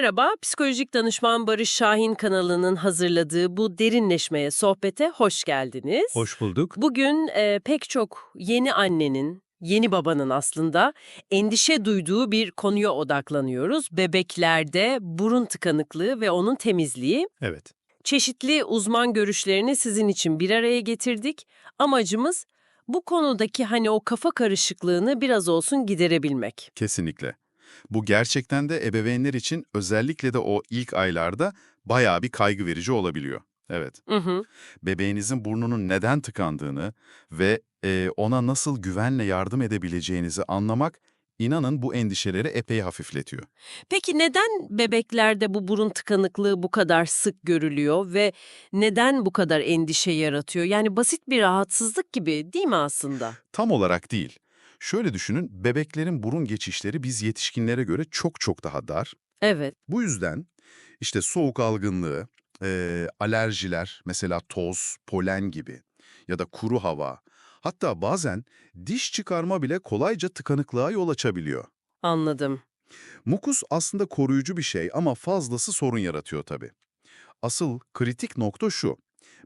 Merhaba, psikolojik danışman Barış Şahin kanalının hazırladığı bu derinleşmeye sohbete hoş geldiniz. Hoş bulduk. Bugün e, pek çok yeni annenin, yeni babanın aslında endişe duyduğu bir konuya odaklanıyoruz. Bebeklerde burun tıkanıklığı ve onun temizliği. Evet. Çeşitli uzman görüşlerini sizin için bir araya getirdik. Amacımız bu konudaki hani o kafa karışıklığını biraz olsun giderebilmek. Kesinlikle. Bu gerçekten de ebeveynler için özellikle de o ilk aylarda bayağı bir kaygı verici olabiliyor. Evet. Hı hı. Bebeğinizin burnunun neden tıkandığını ve e, ona nasıl güvenle yardım edebileceğinizi anlamak inanın bu endişeleri epey hafifletiyor. Peki neden bebeklerde bu burun tıkanıklığı bu kadar sık görülüyor ve neden bu kadar endişe yaratıyor? Yani basit bir rahatsızlık gibi değil mi aslında? Tam olarak değil. Şöyle düşünün, bebeklerin burun geçişleri biz yetişkinlere göre çok çok daha dar. Evet. Bu yüzden işte soğuk algınlığı, eee, alerjiler, mesela toz, polen gibi ya da kuru hava, hatta bazen diş çıkarma bile kolayca tıkanıklığa yol açabiliyor. Anladım. Mukus aslında koruyucu bir şey ama fazlası sorun yaratıyor tabii. Asıl kritik nokta şu.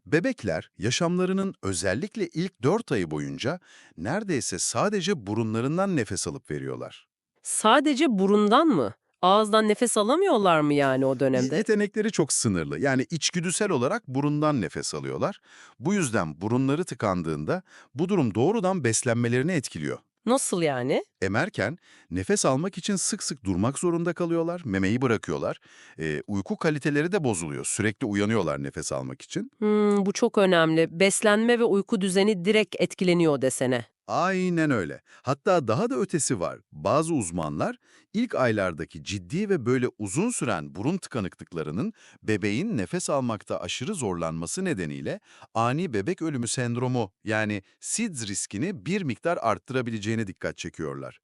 Bebekler yaşamlarının özellikle ilk 4 ayı boyunca neredeyse sadece burunlarından nefes alıp veriyorlar. Sadece burundan mı? Ağızdan nefes alamıyorlar mı yani o dönemde? Yetenekleri çok sınırlı. Yani içgüdüsel olarak burundan nefes alıyorlar. Bu yüzden burunları tıkandığında bu durum doğrudan beslenmelerini etkiliyor. Nasıl yani? Emerken nefes almak için sık sık durmak zorunda kalıyorlar, memeyi bırakıyorlar. Ee, uyku kaliteleri de bozuluyor. Sürekli uyanıyorlar nefes almak için. Hmm, bu çok önemli. Beslenme ve uyku düzeni direkt etkileniyor desene. Aynen öyle. Hatta daha da ötesi var. Bazı uzmanlar ilk aylardaki ciddi ve böyle uzun süren burun tıkanıklıklarının bebeğin nefes almakta aşırı zorlanması nedeniyle ani bebek ölümü sendromu yani SIDS riskini bir miktar arttırabileceğine dikkat çekiyorlar.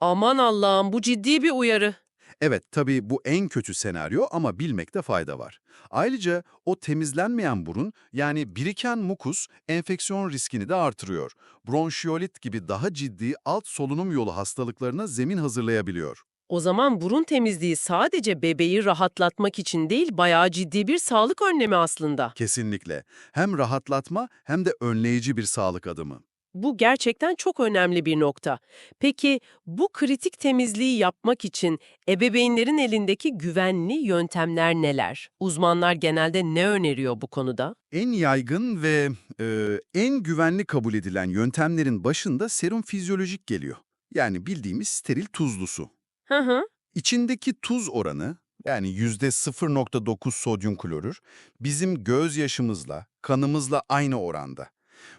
Aman Allah'ım bu ciddi bir uyarı. Evet, tabii bu en kötü senaryo ama bilmekte fayda var. Ayrıca o temizlenmeyen burun yani biriken mukus enfeksiyon riskini de artırıyor. Bronşiyolit gibi daha ciddi alt solunum yolu hastalıklarına zemin hazırlayabiliyor. O zaman burun temizliği sadece bebeği rahatlatmak için değil bayağı ciddi bir sağlık önlemi aslında. Kesinlikle. Hem rahatlatma hem de önleyici bir sağlık adımı. Bu gerçekten çok önemli bir nokta. Peki bu kritik temizliği yapmak için ebeveynlerin elindeki güvenli yöntemler neler? Uzmanlar genelde ne öneriyor bu konuda? En yaygın ve e, en güvenli kabul edilen yöntemlerin başında serum fizyolojik geliyor. Yani bildiğimiz steril tuzlu su. Hı hı. İçindeki tuz oranı yani %0.9 sodyum klorür bizim gözyaşımızla, kanımızla aynı oranda.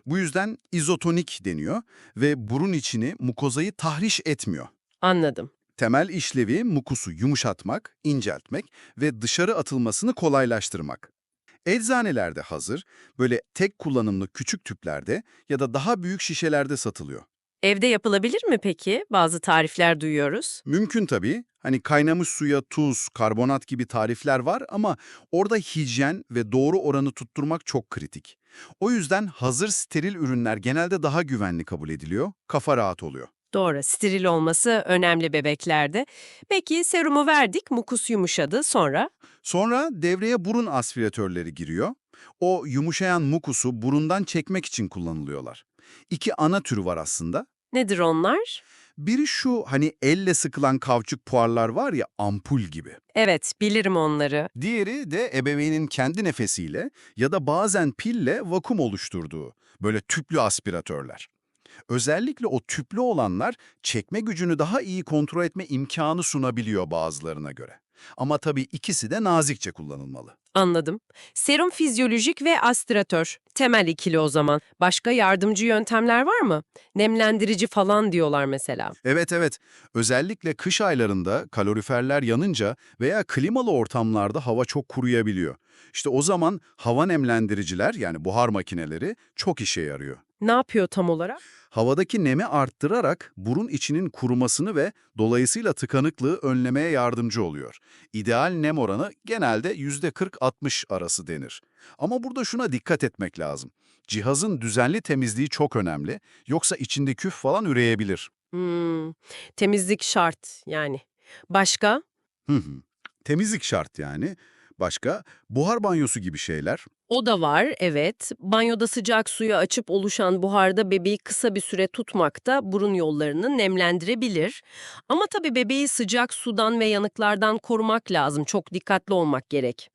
Bu yüzden izotonik deniyor ve burun içini, mukozayı tahriş etmiyor. Anladım. Temel işlevi mukusu yumuşatmak, inceltmek ve dışarı atılmasını kolaylaştırmak. Eczanelerde hazır, böyle tek kullanımlı küçük tüplerde ya da daha büyük şişelerde satılıyor. Evde yapılabilir mi peki? Bazı tarifler duyuyoruz. Mümkün tabii. Hani kaynamış suya tuz, karbonat gibi tarifler var ama orada hijyen ve doğru oranı tutturmak çok kritik. O yüzden hazır steril ürünler genelde daha güvenli kabul ediliyor, kafa rahat oluyor. Doğru, steril olması önemli bebeklerde. Peki serumu verdik, mukus yumuşadı. Sonra? Sonra devreye burun aspiratörleri giriyor. O yumuşayan mukusu burundan çekmek için kullanılıyorlar. İki ana türü var aslında. Nedir onlar? Biri şu hani elle sıkılan kauçuk puarlar var ya ampul gibi. Evet, bilirim onları. Diğeri de ebeveynin kendi nefesiyle ya da bazen pille vakum oluşturduğu böyle tüplü aspiratörler. Özellikle o tüplü olanlar çekme gücünü daha iyi kontrol etme imkanı sunabiliyor bazılarına göre. Ama tabii ikisi de nazikçe kullanılmalı. Anladım. Serum fizyolojik ve aspiratör. Temel ikili o zaman. Başka yardımcı yöntemler var mı? Nemlendirici falan diyorlar mesela. Evet evet, özellikle kış aylarında kaloriferler yanınca veya klimalı ortamlarda hava çok kuruyabiliyor. İşte o zaman hava nemlendiriciler yani buhar makineleri çok işe yarıyor. Ne yapıyor tam olarak? havadaki nemi arttırarak burun içinin kurumasını ve dolayısıyla tıkanıklığı önlemeye yardımcı oluyor. İdeal nem oranı genelde %40-60 arası denir. Ama burada şuna dikkat etmek lazım. Cihazın düzenli temizliği çok önemli, yoksa içinde küf falan üreyebilir. Hmm, temizlik şart yani. Başka? Hı hı. Temizlik şart yani. Başka? Buhar banyosu gibi şeyler. O da var, evet. Banyoda sıcak suyu açıp oluşan buharda bebeği kısa bir süre tutmak da burun yollarını nemlendirebilir. Ama tabii bebeği sıcak sudan ve yanıklardan korumak lazım. Çok dikkatli olmak gerek.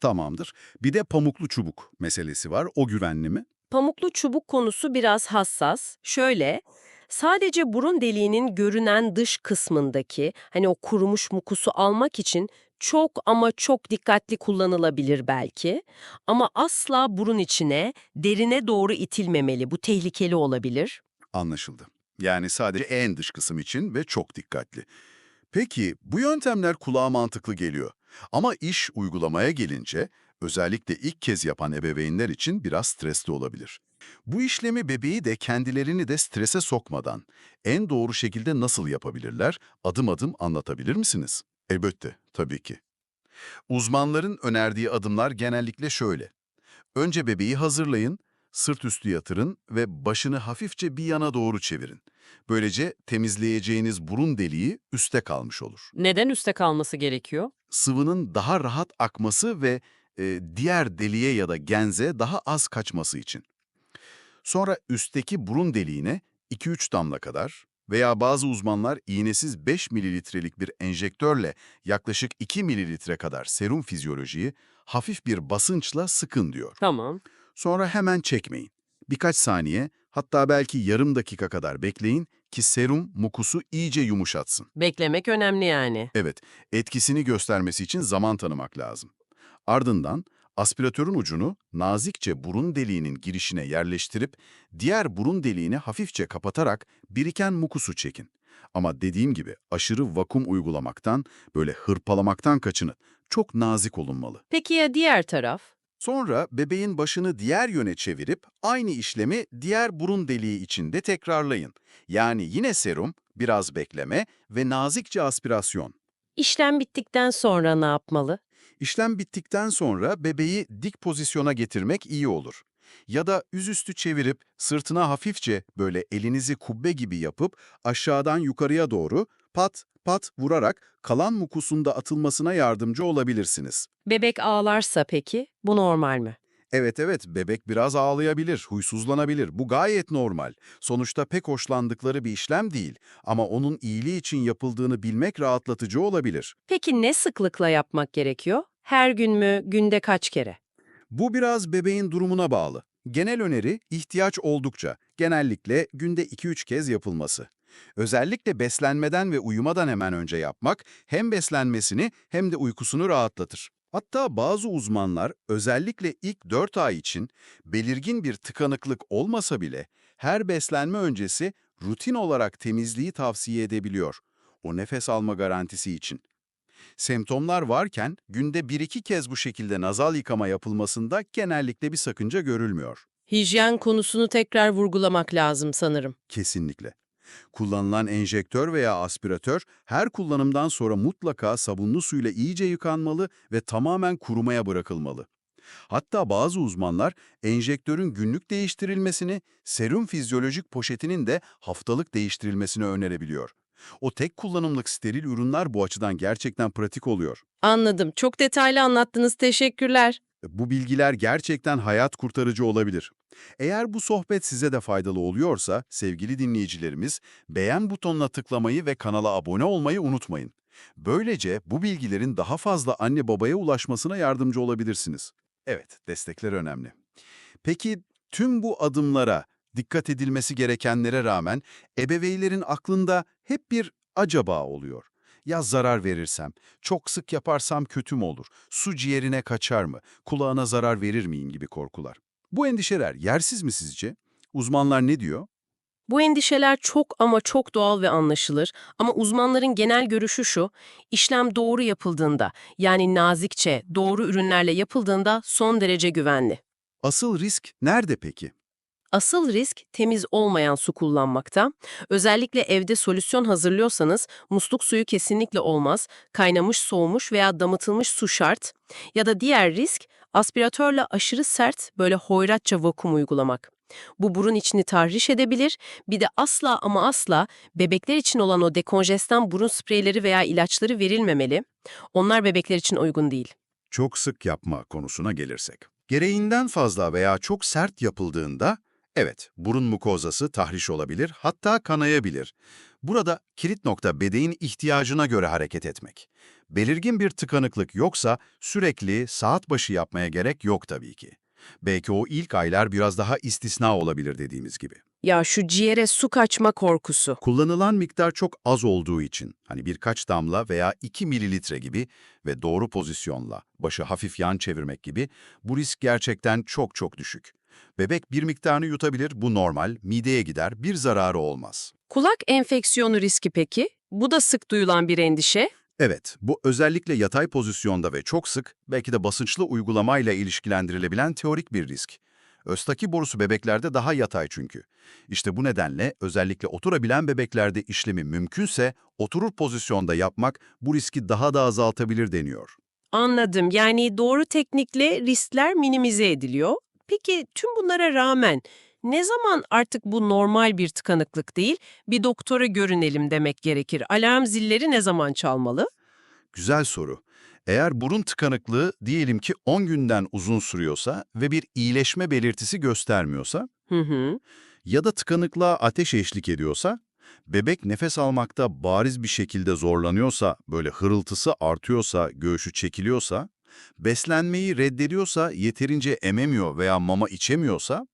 Tamamdır. Bir de pamuklu çubuk meselesi var. O güvenli mi? Pamuklu çubuk konusu biraz hassas. Şöyle, sadece burun deliğinin görünen dış kısmındaki hani o kurumuş mukusu almak için çok ama çok dikkatli kullanılabilir belki. Ama asla burun içine, derine doğru itilmemeli. Bu tehlikeli olabilir. Anlaşıldı. Yani sadece en dış kısım için ve çok dikkatli. Peki bu yöntemler kulağa mantıklı geliyor. Ama iş uygulamaya gelince özellikle ilk kez yapan ebeveynler için biraz stresli olabilir. Bu işlemi bebeği de kendilerini de strese sokmadan en doğru şekilde nasıl yapabilirler adım adım anlatabilir misiniz? Elbette, tabii ki. Uzmanların önerdiği adımlar genellikle şöyle. Önce bebeği hazırlayın, sırt üstü yatırın ve başını hafifçe bir yana doğru çevirin. Böylece temizleyeceğiniz burun deliği üste kalmış olur. Neden üste kalması gerekiyor? Sıvının daha rahat akması ve e, diğer deliğe ya da genze daha az kaçması için. Sonra üstteki burun deliğine 2-3 damla kadar veya bazı uzmanlar iğnesiz 5 mililitrelik bir enjektörle yaklaşık 2 mililitre kadar serum fizyolojiyi hafif bir basınçla sıkın diyor. Tamam. Sonra hemen çekmeyin. Birkaç saniye, hatta belki yarım dakika kadar bekleyin ki serum mukusu iyice yumuşatsın. Beklemek önemli yani. Evet, etkisini göstermesi için zaman tanımak lazım. Ardından aspiratörün ucunu nazikçe burun deliğinin girişine yerleştirip diğer burun deliğini hafifçe kapatarak biriken mukusu çekin. Ama dediğim gibi aşırı vakum uygulamaktan, böyle hırpalamaktan kaçının. Çok nazik olunmalı. Peki ya diğer taraf? Sonra bebeğin başını diğer yöne çevirip aynı işlemi diğer burun deliği içinde tekrarlayın. Yani yine serum, biraz bekleme ve nazikçe aspirasyon. İşlem bittikten sonra ne yapmalı? İşlem bittikten sonra bebeği dik pozisyona getirmek iyi olur. Ya da yüzüstü çevirip sırtına hafifçe böyle elinizi kubbe gibi yapıp aşağıdan yukarıya doğru pat pat vurarak kalan mukusunda atılmasına yardımcı olabilirsiniz. Bebek ağlarsa peki? Bu normal mi? Evet evet bebek biraz ağlayabilir, huysuzlanabilir. Bu gayet normal. Sonuçta pek hoşlandıkları bir işlem değil ama onun iyiliği için yapıldığını bilmek rahatlatıcı olabilir. Peki ne sıklıkla yapmak gerekiyor? Her gün mü, günde kaç kere? Bu biraz bebeğin durumuna bağlı. Genel öneri ihtiyaç oldukça, genellikle günde 2-3 kez yapılması. Özellikle beslenmeden ve uyumadan hemen önce yapmak hem beslenmesini hem de uykusunu rahatlatır. Hatta bazı uzmanlar özellikle ilk 4 ay için belirgin bir tıkanıklık olmasa bile her beslenme öncesi rutin olarak temizliği tavsiye edebiliyor. O nefes alma garantisi için. Semptomlar varken günde 1-2 kez bu şekilde nazal yıkama yapılmasında genellikle bir sakınca görülmüyor. Hijyen konusunu tekrar vurgulamak lazım sanırım. Kesinlikle. Kullanılan enjektör veya aspiratör her kullanımdan sonra mutlaka sabunlu suyla iyice yıkanmalı ve tamamen kurumaya bırakılmalı. Hatta bazı uzmanlar enjektörün günlük değiştirilmesini, serum fizyolojik poşetinin de haftalık değiştirilmesini önerebiliyor. O tek kullanımlık steril ürünler bu açıdan gerçekten pratik oluyor. Anladım. Çok detaylı anlattınız. Teşekkürler. Bu bilgiler gerçekten hayat kurtarıcı olabilir. Eğer bu sohbet size de faydalı oluyorsa sevgili dinleyicilerimiz beğen butonuna tıklamayı ve kanala abone olmayı unutmayın. Böylece bu bilgilerin daha fazla anne babaya ulaşmasına yardımcı olabilirsiniz. Evet, destekler önemli. Peki tüm bu adımlara, dikkat edilmesi gerekenlere rağmen ebeveynlerin aklında hep bir acaba oluyor. Ya zarar verirsem, çok sık yaparsam kötü mü olur, su ciğerine kaçar mı, kulağına zarar verir miyim gibi korkular. Bu endişeler yersiz mi sizce? Uzmanlar ne diyor? Bu endişeler çok ama çok doğal ve anlaşılır ama uzmanların genel görüşü şu, işlem doğru yapıldığında yani nazikçe, doğru ürünlerle yapıldığında son derece güvenli. Asıl risk nerede peki? Asıl risk temiz olmayan su kullanmakta. Özellikle evde solüsyon hazırlıyorsanız musluk suyu kesinlikle olmaz. Kaynamış, soğumuş veya damıtılmış su şart. Ya da diğer risk aspiratörle aşırı sert böyle hoyratça vakum uygulamak. Bu burun içini tahriş edebilir. Bir de asla ama asla bebekler için olan o dekonjestan burun spreyleri veya ilaçları verilmemeli. Onlar bebekler için uygun değil. Çok sık yapma konusuna gelirsek. Gereğinden fazla veya çok sert yapıldığında, evet, burun mukozası tahriş olabilir, hatta kanayabilir. Burada kilit nokta bedeğin ihtiyacına göre hareket etmek. Belirgin bir tıkanıklık yoksa sürekli saat başı yapmaya gerek yok tabii ki. Belki o ilk aylar biraz daha istisna olabilir dediğimiz gibi. Ya şu ciğere su kaçma korkusu. Kullanılan miktar çok az olduğu için, hani birkaç damla veya 2 mililitre gibi ve doğru pozisyonla başı hafif yan çevirmek gibi bu risk gerçekten çok çok düşük. Bebek bir miktarını yutabilir, bu normal, mideye gider, bir zararı olmaz. Kulak enfeksiyonu riski peki? Bu da sık duyulan bir endişe. Evet, bu özellikle yatay pozisyonda ve çok sık, belki de basınçlı uygulamayla ilişkilendirilebilen teorik bir risk. Östaki borusu bebeklerde daha yatay çünkü. İşte bu nedenle özellikle oturabilen bebeklerde işlemi mümkünse oturur pozisyonda yapmak bu riski daha da azaltabilir deniyor. Anladım. Yani doğru teknikle riskler minimize ediliyor. Peki tüm bunlara rağmen ne zaman artık bu normal bir tıkanıklık değil, bir doktora görünelim demek gerekir? Alarm zilleri ne zaman çalmalı? Güzel soru. Eğer burun tıkanıklığı diyelim ki 10 günden uzun sürüyorsa ve bir iyileşme belirtisi göstermiyorsa Hı hı. ya da tıkanıklığa ateş eşlik ediyorsa, bebek nefes almakta bariz bir şekilde zorlanıyorsa, böyle hırıltısı artıyorsa, göğsü çekiliyorsa, beslenmeyi reddediyorsa, yeterince ememiyor veya mama içemiyorsa,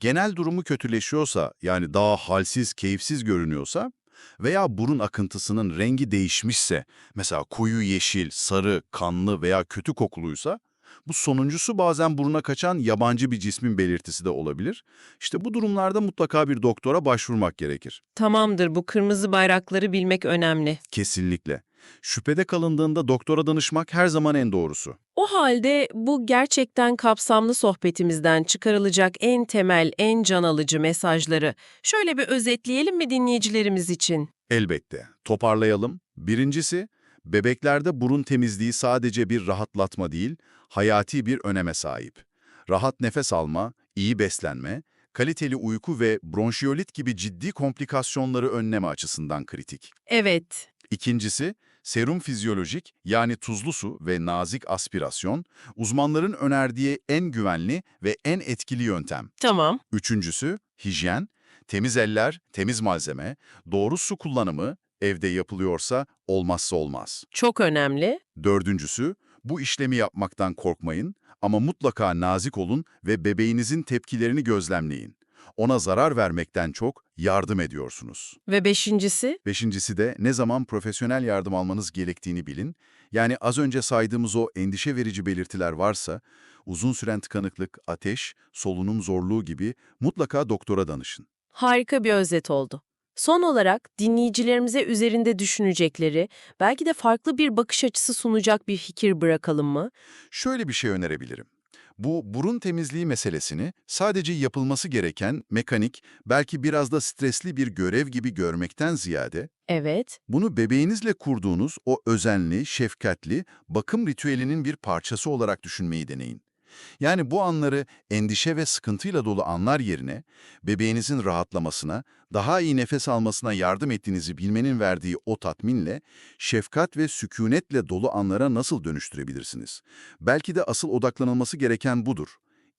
genel durumu kötüleşiyorsa, yani daha halsiz, keyifsiz görünüyorsa veya burun akıntısının rengi değişmişse, mesela koyu yeşil, sarı, kanlı veya kötü kokuluysa, bu sonuncusu bazen buruna kaçan yabancı bir cismin belirtisi de olabilir. İşte bu durumlarda mutlaka bir doktora başvurmak gerekir. Tamamdır, bu kırmızı bayrakları bilmek önemli. Kesinlikle. Şüphede kalındığında doktora danışmak her zaman en doğrusu. O halde bu gerçekten kapsamlı sohbetimizden çıkarılacak en temel, en can alıcı mesajları şöyle bir özetleyelim mi dinleyicilerimiz için? Elbette. Toparlayalım. Birincisi, bebeklerde burun temizliği sadece bir rahatlatma değil, hayati bir öneme sahip. Rahat nefes alma, iyi beslenme, kaliteli uyku ve bronşiyolit gibi ciddi komplikasyonları önleme açısından kritik. Evet, İkincisi, serum fizyolojik yani tuzlu su ve nazik aspirasyon, uzmanların önerdiği en güvenli ve en etkili yöntem. tamam. Üçüncüsü, hijyen, temiz eller, temiz malzeme, doğru su kullanımı, evde yapılıyorsa olmazsa olmaz. Çok önemli. Dördüncüsü, bu işlemi yapmaktan korkmayın ama mutlaka nazik olun ve bebeğinizin tepkilerini gözlemleyin. Ona zarar vermekten çok yardım ediyorsunuz. Ve beşincisi? Beşincisi de ne zaman profesyonel yardım almanız gerektiğini bilin. Yani az önce saydığımız o endişe verici belirtiler varsa, uzun süren tıkanıklık, ateş, solunum zorluğu gibi mutlaka doktora danışın. Harika bir özet oldu. Son olarak dinleyicilerimize üzerinde düşünecekleri, belki de farklı bir bakış açısı sunacak bir fikir bırakalım mı? Şöyle bir şey önerebilirim. Bu burun temizliği meselesini sadece yapılması gereken mekanik, belki biraz da stresli bir görev gibi görmekten ziyade, Evet, bunu bebeğinizle kurduğunuz o özenli, şefkatli bakım ritüelinin bir parçası olarak düşünmeyi deneyin. Yani bu anları endişe ve sıkıntıyla dolu anlar yerine bebeğinizin rahatlamasına, daha iyi nefes almasına yardım ettiğinizi bilmenin verdiği o tatminle, şefkat ve sükunetle dolu anlara nasıl dönüştürebilirsiniz? Belki de asıl odaklanılması gereken budur.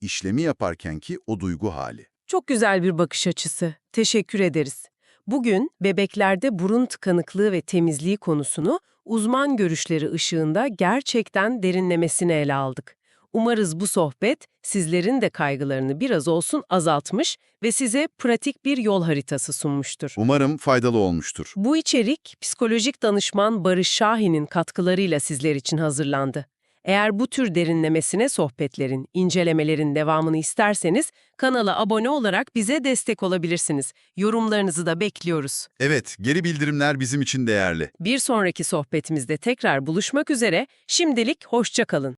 İşlemi yaparkenki o duygu hali. Çok güzel bir bakış açısı. Teşekkür ederiz. Bugün bebeklerde burun tıkanıklığı ve temizliği konusunu uzman görüşleri ışığında gerçekten derinlemesine ele aldık. Umarız bu sohbet sizlerin de kaygılarını biraz olsun azaltmış ve size pratik bir yol haritası sunmuştur. Umarım faydalı olmuştur. Bu içerik psikolojik danışman Barış Şahin'in katkılarıyla sizler için hazırlandı. Eğer bu tür derinlemesine sohbetlerin, incelemelerin devamını isterseniz kanala abone olarak bize destek olabilirsiniz. Yorumlarınızı da bekliyoruz. Evet, geri bildirimler bizim için değerli. Bir sonraki sohbetimizde tekrar buluşmak üzere. Şimdilik hoşça kalın.